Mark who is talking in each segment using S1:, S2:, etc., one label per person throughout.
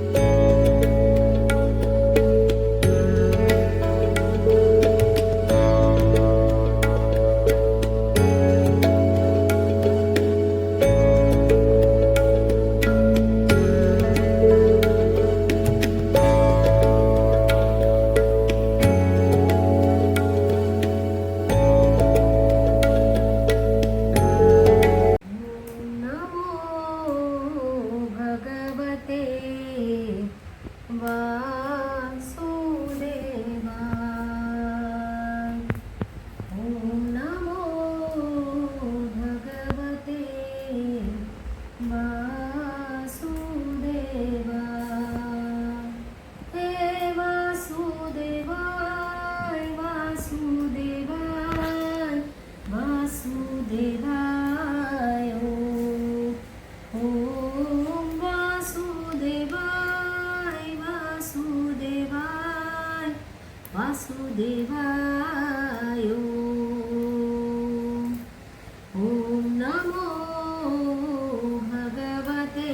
S1: नमो वासुदेवाय ॐ नमो भगवते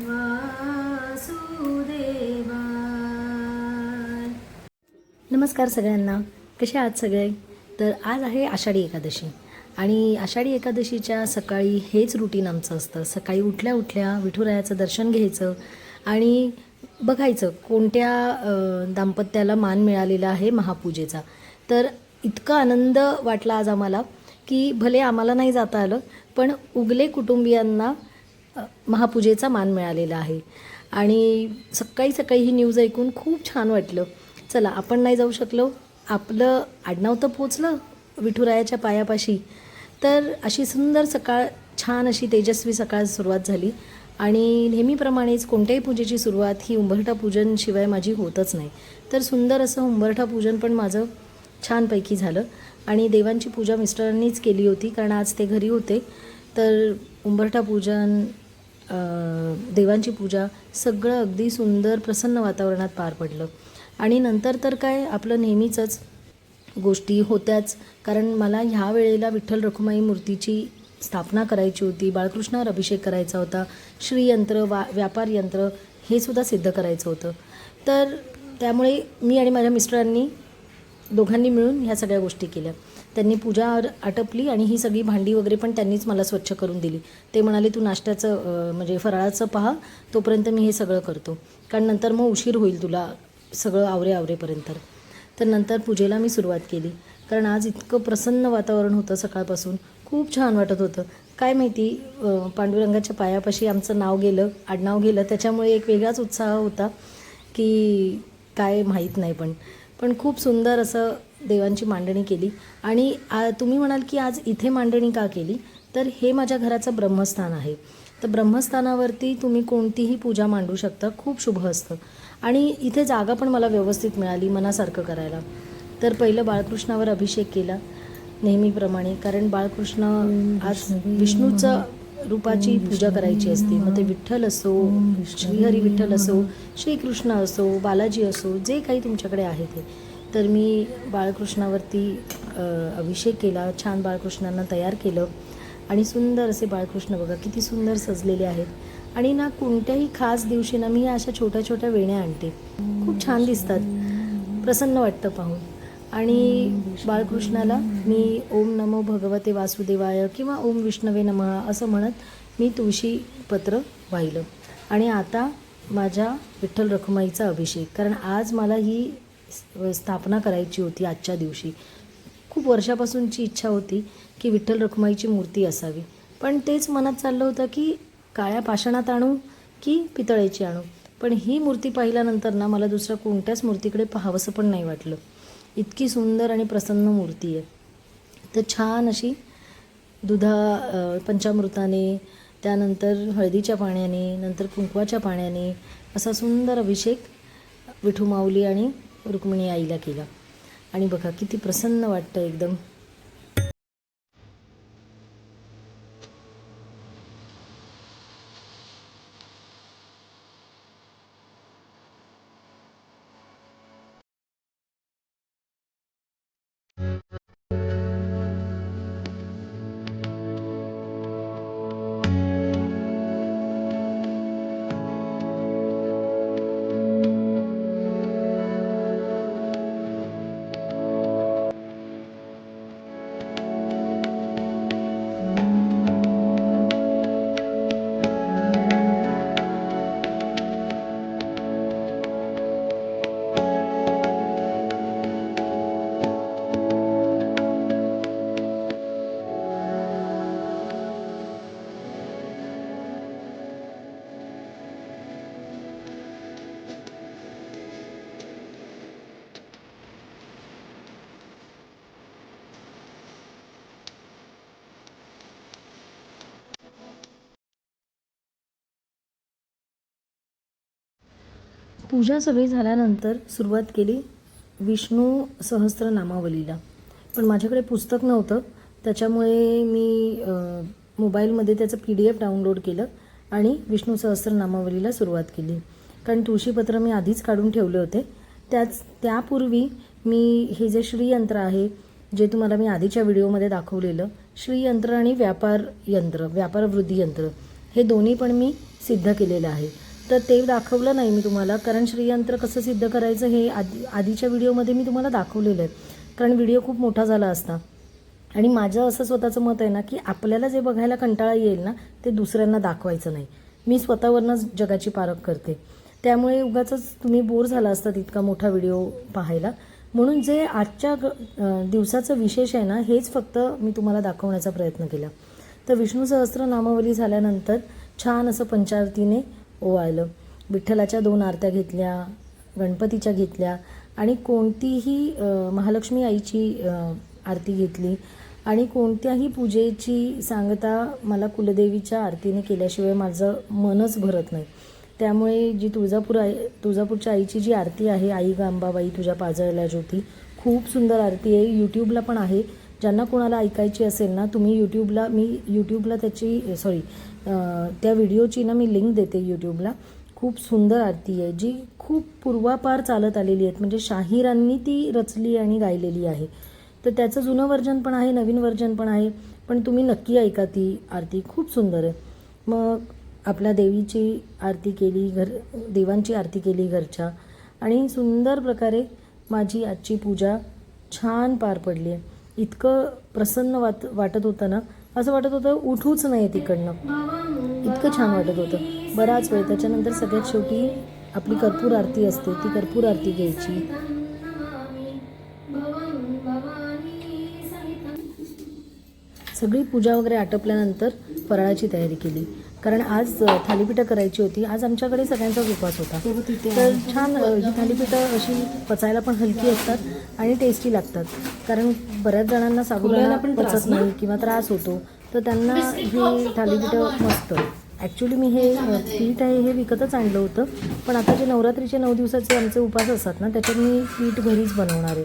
S1: वासुदेवाय।
S2: नमस्कार सगळ्यांना. कसे आहात सगळे? तर आज आहे आषाढी एकादशी. आणि आषाढी एकादशीच्या सकाळी हेच रुटीन आमचं असतं. सकाळी उठल्या उठल्या विठुरायाचं दर्शन घ्यायचं आणि बघायचं कोणत्या दाम्पत्याला मान मिळालेला आहे महापूजेचा. तर इतका आनंद वाटला आज आम्हाला की भले आम्हाला नाही जाता आलं पण उगले कुटुंबियांना महापूजेचा मान मिळालेला आहे. आणि सकाळी सकाळी ही न्यूज ऐकून खूप छान वाटलं. चला आपण नाही जाऊ शकलो. आपलं आडनाव तर पोचलं विठुरायाच्या पायापाशी. तर अशी सुंदर सकाळ छान अशी तेजस्वी सकाळ सुरुवात झाली. आणि नेहमीप्रमाणेच कोणत्याही पूजेची सुरुवात ही उंबरठा पूजनशिवाय माझी होतच नाही. तर सुंदर असं उंबरठा पूजन पण माझं छानपैकी झालं आणि देवांची पूजा मिस्टरांनीच केली होती कारण आज ते घरी होते. तर उंबरठा पूजन देवांची पूजा सगळं अगदी सुंदर प्रसन्न वातावरणात पार पडलं. आणि नंतर तर काय आपलं नेहमीचंच गोष्टी होत्याच. कारण मला ह्या वेळेला विठ्ठल रखुमाई मूर्तीची स्थापना करायची होती बाळकृष्णावर अभिषेक करायचा होता श्रीयंत्र वा व्यापार यंत्र हे सुद्धा सिद्ध करायचं होतं. तर त्यामुळे मी आणि माझ्या मिस्टरांनी दोघांनी मिळून ह्या सगळ्या गोष्टी केल्या. त्यांनी पूजा आटपली आणि ही सगळी भांडी वगैरे पण त्यांनीच मला स्वच्छ करून दिली. ते म्हणाले तू नाश्त्याचं म्हणजे फराळाचं पहा तोपर्यंत मी हे सगळं करतो. कारण नंतर मग उशीर होईल तुला सगळं आवरे आवरेपर्यंत. तर नंतर पूजेला मी सुरुवात केली. कारण आज इतकं प्रसन्न वातावरण होतं सकाळपासून. खूप छान वाटत होतं. काय माहिती पांडुरंगाच्या पायापाशी आमचं नाव गेलं आडनाव गेलं त्याच्यामुळे एक वेगळाच उत्साह होता की काय माहीत नाही पण. पण खूप सुंदर असं देवांची मांडणी केली. आणि आ, तुम्ही म्हणाल की आज इथे मांडणी का केली? तर हे माझ्या घराचं ब्रह्मस्थान आहे. तर ब्रह्मस्थानावरती तुम्ही कोणतीही पूजा मांडू शकता खूप शुभ असतं. आणि इथे जागा पण मला व्यवस्थित मिळाली मनासारखं करायला. तर पहिलं बाळकृष्णावर अभिषेक केला. नेहमीप्रमाणे कारण बाळकृष्ण आज विष्णूचं रूपाची पूजा करायची असते. मग ते विठ्ठल असो श्रीहरी विठ्ठल असो श्रीकृष्ण असो बालाजी असो जे काही तुमच्याकडे आहे ते. तर मी बाळकृष्णावरती अभिषेक केला छान बाळकृष्णांना तयार केलं. आणि सुंदर असे बाळकृष्ण बघा किती सुंदर सजलेले आहेत. आणि ना कोणत्याही खास दिवशी ना मी अशा छोट्या छोट्या वेण्या आणते. खूप छान दिसतात. प्रसन्न वाटतं पाहून. आणि बाळकृष्णाला मी ओम नमो भगवते वासुदेवाय किंवा ओम विष्णवे नम असं म्हणत मी तुळशी पत्र वाहिलं. आणि आता माझ्या विठ्ठल रखुमाईचा अभिषेक. कारण आज मला ही स्थापना करायची होती आजच्या दिवशी. खूप वर्षापासूनची इच्छा होती की विठ्ठल रखुमाईची मूर्ती असावी. पण तेच मनात चाललं होतं की काळ्या पाषाणात आणू की पितळ्याची आणू. पण ही मूर्ती पाहिल्यानंतर ना मला दुसऱ्या कोणत्याच मूर्तीकडे पाहावंसं पण नाही वाटलं. इतकी सुंदर आणि प्रसन्न मूर्ती आहे. तर छान अशी दुधा पंचामृताने त्यानंतर हळदीच्या पाण्याने नंतर कुंकवाच्या पाण्याने असा सुंदर अभिषेक विठू माऊली आणि रुक्मिणी आईला केला. आणि बघा किती प्रसन्न वाटतं एकदम. Mm-hmm. पूजा सगळी झाल्यानंतर सुरुवात केली विष्णू सहस्त्र नामावलीला. पण माझ्याकडे पुस्तक नव्हतं. त्याच्यामुळे मी मोबाईलमध्ये त्याचं पी डी एफ डाउनलोड केलं आणि विष्णू सहस्त्र नामावलीला सुरुवात केली. कारण तुळशीपत्र मी आधीच काढून ठेवले होते. त्याच त्यापूर्वी मी हे जे श्रीयंत्र आहे जे तुम्हाला मी आधीच्या व्हिडिओमध्ये दाखवलेलं श्रीयंत्र आणि व्यापार यंत्र व्यापार वृद्धी यंत्र हे दोन्ही पण मी सिद्ध केलेलं आहे. तर ते दाखवलं नाही मी तुम्हाला. कारण श्रीयंत्र कसं सिद्ध करायचं हे आधी आधीच्या व्हिडिओमध्ये मी तुम्हाला दाखवलेलं आहे. कारण व्हिडिओ खूप मोठा झाला असता. आणि माझं असं स्वतःचं मत आहे ना की आपल्याला जे बघायला कंटाळा येईल ना ते दुसऱ्यांना दाखवायचं नाही. मी स्वतःवरनंच जगाची पारख करते. त्यामुळे उगाच तुम्ही बोर झाला असतात इतका मोठा व्हिडिओ पाहायला. म्हणून जे आजच्या ग- दिवसाचं विशेष आहे ना हेच फक्त मी तुम्हाला दाखवण्याचा प्रयत्न केला. तर विष्णू सहस्त्र नामावली झाल्यानंतर छान असं पंचारतीने ओवाळलं. विठ्ठलाच्या दोन आरत्या घेतल्या गणपतीच्या घेतल्या आणि कोणतीही महालक्ष्मी आईची आरती घेतली आणि कोणत्याही पूजेची सांगता मला कुलदेवीच्या आरतीने केल्याशिवाय माझं मनच भरत नाही. त्यामुळे जी तुळजापूर आई तुळजापूरच्या आईची जी आरती आहे आई गांबाबाई तुझ्या पाजळल्या ज्योती खूप सुंदर आरती आहे. यूट्यूबला पण आहे. ज्यांना कोणाला ऐकायची असेल ना तुम्ही यूट्यूबला मी यूट्यूबला त्याची सॉरी त्या व्हिडिओची ना मी लिंक देते यूट्यूबला खूप सुंदर आरती आहे जी खूप पूर्वापार चालत आलेली आहेत. म्हणजे शाहिरांनी ती रचली आणि गायलेली आहे. तर त्याचं जुनं वर्जन पण आहे नवीन वर्जन पण आहे. पण तुम्ही नक्की ऐका ती आरती. खूप सुंदर आहे. मग आपल्या देवीची आरती केली घर देवांची आरती केली घरच्या. आणि सुंदर प्रकारे माझी आजची पूजा छान पार पडली आहे. इतकं प्रसन्न वाट वाटत होतं ना असं वाटत होतं उठूच नाही तिकडनं. इतकं छान वाटत होतं. बराच वेळ. त्याच्यानंतर सगळ्यात शेवटी आपली कर्पूर आरती असते. ती कर्पूर आरती घ्यायची. सगळी पूजा वगैरे आटपल्यानंतर फराळाची तयारी केली. कारण आज थालीपीठं करायची होती. आज आमच्याकडे सगळ्यांचाच उपवास होता. तर छान ही थालीपीठं अशी पचायला पण हलकी असतात आणि टेस्टी लागतात. कारण बऱ्याच जणांना साबुदाणा पण पचत नाही किंवा त्रास होतो. तर त्यांना ही थालीपीठं मस्त. ॲक्च्युली मी हे पीठ आहे हे विकतच आणलं होतं. पण आता जे नवरात्रीचे नऊ दिवसाचे आमचे उपास असतात ना त्याच्यात मी पीठ घरीच बनवणार आहे.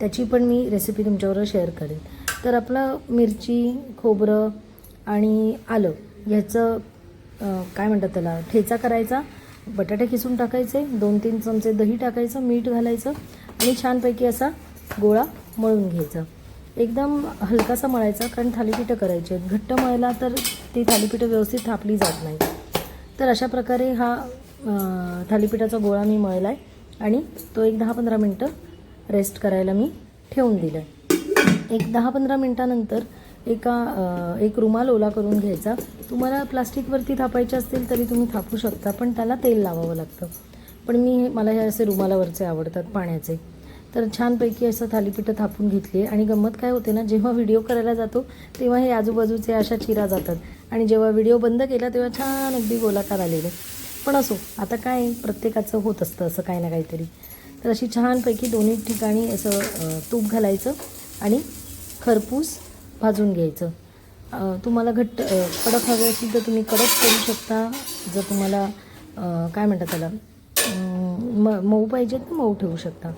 S2: त्याची पण मी रेसिपी तुमच्याबरोबर शेअर करेन. तर आपलं मिरची खोबरं आणि आलं. ह्याचं काय म्हणतात त्याला ठेचा करायचा बटाटे किसून टाकायचे दोन तीन चमचे दही टाकायचं मीठ घालायचं आणि छानपैकी असा गोळा मळून घ्यायचा. एकदम हलकासा मळायचा कारण थालीपीठं करायची आहेत. घट्ट मळला तर ती थालीपीठं व्यवस्थित थापली जात नाही. तर अशा प्रकारे हा थालीपीठाचा गोळा मी मळला आहे आणि तो एक दहा पंधरा मिनटं रेस्ट करायला मी ठेवून दिलं आहे एक दहा पंधरा मिनटानंतर एका एक रुमाल ओला करून घ्यायचा. तुम्हाला प्लास्टिकवरती थापायचे असतील तरी तुम्ही थापू शकता पण त्याला तेल लावावं लागतं. पण मी हे- मला हे असे रुमालावरचे आवडतात पाण्याचे. तर छानपैकी असं थालीपीठं थापून घेतली आणि गंमत काय होते ना जेव्हा व्हिडिओ करायला जातो तेव्हा हे आजूबाजूचे अशा चिरा जातात. आणि जेव्हा व्हिडिओ बंद केला तेव्हा छान अगदी गोलाकार आलेले. पण असो आता काय प्रत्येकाचं होत असतं असं काही ना काहीतरी. तर अशी छानपैकी दोन्ही ठिकाणी असं तूप घालायचं आणि खरपूस भाजून घ्यायचं. तुम्हाला घट्ट कडक हवे असतील तर तुम्ही कडक करू शकता. जर तुम्हाला काय म्हणतात त्याला म मऊ पाहिजेत तर मऊ ठेवू शकता.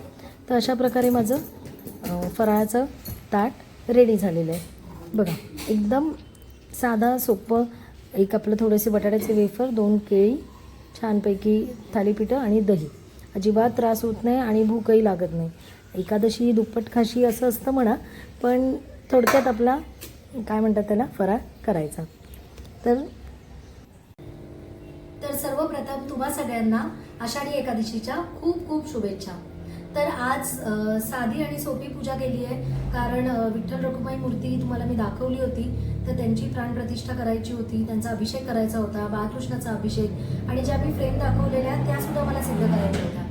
S2: तर अशा प्रकारे माझं फराळाचं ताट रेडी झालेलं आहे. बघा एकदम साधा सोपं एक आपलं थोडेसे बटाट्याचे वेफर दोन केळी छानपैकी थालीपीठं आणि दही. अजिबात त्रास होत नाही आणि भूकही लागत नाही. एकादशी दुप्पट खाशी असं असतं म्हणा पण थोडक्यात आपला काय म्हणतात त्याला फराळ करायचा. तर
S1: तर सर्वप्रथम तुम्हा सगळ्यांना आषाढी एकादशीच्या खूप खूप शुभेच्छा. तर आज साधी आणि सोपी पूजा केली आहे कारण विठ्ठल रखुमाई मूर्ती तुम्हाला मी दाखवली होती. तर त्यांची प्राणप्रतिष्ठा करायची होती त्यांचा अभिषेक करायचा होता बाळकृष्णाचा अभिषेक. आणि ज्या मी फ्रेम दाखवलेल्या त्या सुद्धा मला सिद्ध करायच्या होत्या.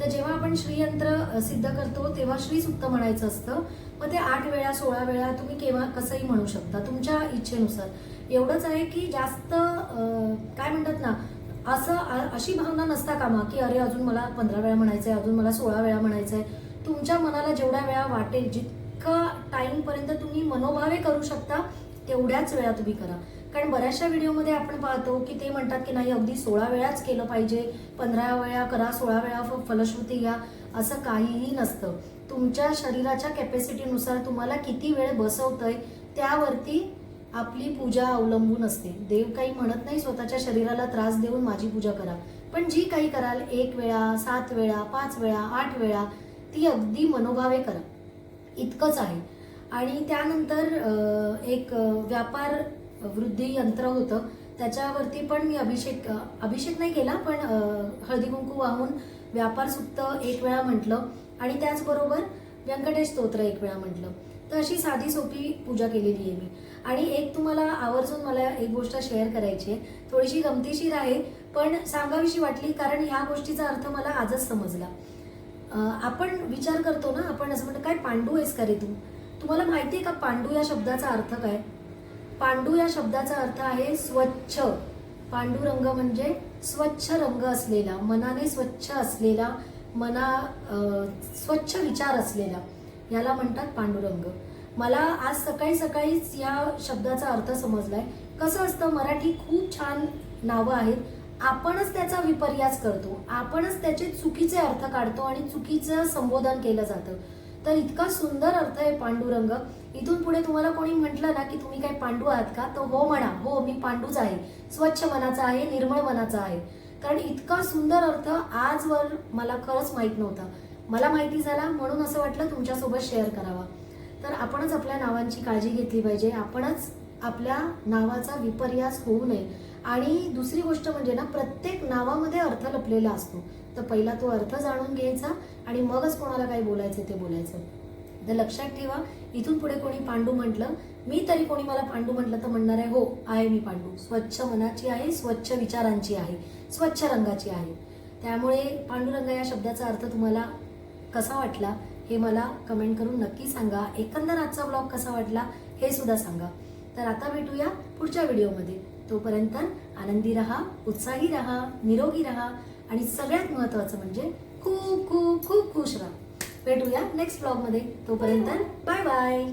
S1: तर जेव्हा आपण श्रीयंत्र सिद्ध करतो तेव्हा श्रीसुक्त म्हणायचं असतं. मग ते आठ वेळा सोळा वेळा तुम्ही केव्हा कसंही म्हणू शकता. तुमच्या इच्छेनुसार. एवढंच आहे की जास्त काय म्हणतात ना असं अशी भावना नसता कामा की अरे अजून मला पंधरा वेळा म्हणायचं आहे अजून मला सोळा वेळा म्हणायचं आहे तुमच्या मनाला जेवढ्या वेळा वाटेल जितका टाइमपर्यंत तुम्ही मनोभावे करू शकता तेवढ्याच वेळा तुम्ही करा.
S2: कारण बऱ्याचशा व्हिडिओमध्ये आपण पाहतो की ते म्हणतात की नाही अगदी सोळा वेळाच केलं पाहिजे पंधरा वेळा करा सोळा वेळा फ- फलश्रुती घ्या असं काहीही नसतं. तुमच्या शरीराच्या कॅपॅसिटीनुसार तुम्हाला किती वेळ बसवतंय त्यावरती आपली पूजा अवलंबून असते. देव काही म्हणत नाही स्वतःच्या शरीराला त्रास देऊन माझी पूजा करा. पण जी काही कराल एक वेळा सात वेळा पाच वेळा आठ वेळा ती अगदी मनोभावे करा. इतकंच आहे. आणि त्यानंतर एक व्यापार वृद्धी यंत्र होतं. त्याच्यावरती पण मी अभिषेक अभिषेक नाही केला पण हळदीकुंकू हळदी कुंकू वाहून व्यापार सुप्त एक वेळा म्हटलं. आणि त्याचबरोबर व्यंकटेश स्तोत्र एक वेळा म्हटलं. तर अशी साधी सोपी पूजा केलेली आहे मी. आणि एक तुम्हाला आवर्जून मला एक गोष्ट शेअर करायची आहे. थोडीशी गमतीशीर आहे पण सांगावीशी वाटली कारण ह्या गोष्टीचा अर्थ मला आजच समजला. आपण विचार करतो ना आपण असं म्हणतो काय पांडू आहेस का रे तू? तुम्हाला माहिती आहे का पांडू या शब्दाचा अर्थ काय? पांडू या शब्दाचा अर्थ आहे स्वच्छ. पांडुरंग म्हणजे स्वच्छ रंग असलेला मनाने स्वच्छ असलेला मना स्वच्छ विचार असलेला. याला म्हणतात पांडुरंग मला आज सकाळी सकाळीच या शब्दाचा अर्थ समजलाय. कसं असतं मराठी खूप छान नावं आहेत. आपणच त्याचा विपर्यास करतो. आपणच त्याचे चुकीचे अर्थ काढतो आणि चुकीचं संबोधन केलं जातं. तर इतका सुंदर अर्थ आहे पांडुरंग इथून पुढे तुम्हाला कोणी म्हटलं ना की तुम्ही काय पांडू आहात का? तर हो म्हणा हो मी पांडूच आहे. स्वच्छ मनाचा आहे निर्मळ मनाचा आहे. कारण इतका सुंदर अर्थ आजवर मला खरंच माहीत नव्हता. मला माहिती झाला म्हणून असं वाटलं तुमच्यासोबत शेअर करावा. तर आपणच आपल्या नावांची काळजी घेतली पाहिजे. आपणच आपल्या नावाचा विपर्यास होऊ नये. आणि दुसरी गोष्ट म्हणजे ना प्रत्येक नावामध्ये अर्थ लपलेला असतो. तर पहिला तो अर्थ जाणून घ्यायचा आणि मगच कोणाला काही बोलायचं ते बोलायचं. तर लक्षात ठेवा इथून पुढे कोणी पांडू म्हटलं मी तरी कोणी मला पांडू म्हटलं तर म्हणणार आहे हो आहे मी पांडू. स्वच्छ मनाची आहे स्वच्छ विचारांची आहे स्वच्छ रंगाची आहे. त्यामुळे पांडुरंग या शब्दाचा अर्थ तुम्हाला कसा वाटला हे मला कमेंट करून नक्की सांगा. एकंदर आजचा ब्लॉग कसा वाटला हे सुद्धा सांगा. तर आता भेटूया पुढच्या व्हिडिओमध्ये. तोपर्यंत आनंदी रहा उत्साही रहा निरोगी रहा आणि सगळ्यात महत्त्वाचं म्हणजे खूप खूप खूप खुश राहा. भेटूया नेक्स्ट ब्लॉगमध्ये तोपर्यंत बाय बाय